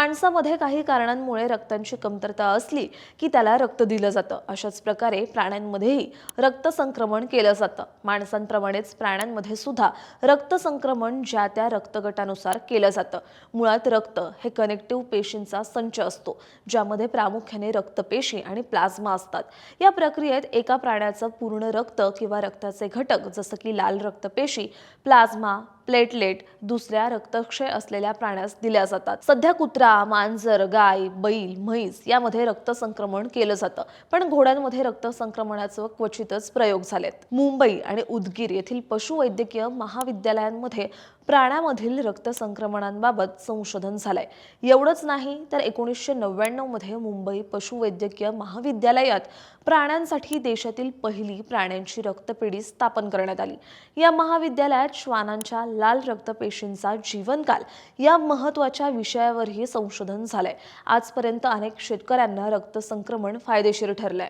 माणसामध्ये काही कारणांमुळे रक्तांची कमतरता असली की त्याला रक्त दिलं जातं. अशाच प्रकारे प्राण्यांमध्येही रक्त संक्रमण केलं जातं. माणसांप्रमाणेच प्राण्यांमध्ये सुद्धा रक्त संक्रमण ज्या त्या रक्तगटानुसार केलं जातं. मुळात रक्त हे कनेक्टिव्ह पेशींचा संच असतो ज्यामध्ये प्रामुख्याने रक्तपेशी आणि प्लाझ्मा असतात. या प्रक्रियेत एका प्राण्याचं पूर्ण रक्त किंवा रक्ताचे घटक जसं की लाल रक्तपेशी प्लाझ्मा प्लेटलेट दुसऱ्या रक्तक्षय असलेल्या प्राण्यास दिल्या जातात. सध्या कुत्रा मांजर गाय बैल म्हैस यामध्ये रक्त संक्रमण केलं जातं. पण घोड्यांमध्ये रक्त संक्रमणाचं क्वचितच प्रयोग झालेत. मुंबई आणि उदगीर येथील पशुवैद्यकीय महाविद्यालयांमध्ये प्राण्यामधील रक्त संक्रमणांबाबत संशोधन झालंय. एवढंच नाही तर एकोणीसशे नव्याण्णवमध्ये मुंबई पशुवैद्यकीय महाविद्यालयात प्राण्यांसाठी देशातील पहिली प्राण्यांची रक्तपेढी स्थापन करण्यात आली. या महाविद्यालयात श्वानांच्या लाल रक्तपेशींचा जीवनकाल या महत्त्वाच्या विषयावरही संशोधन झालंय. आजपर्यंत अनेक शेतकऱ्यांना रक्त संक्रमण फायदेशीर ठरलंय.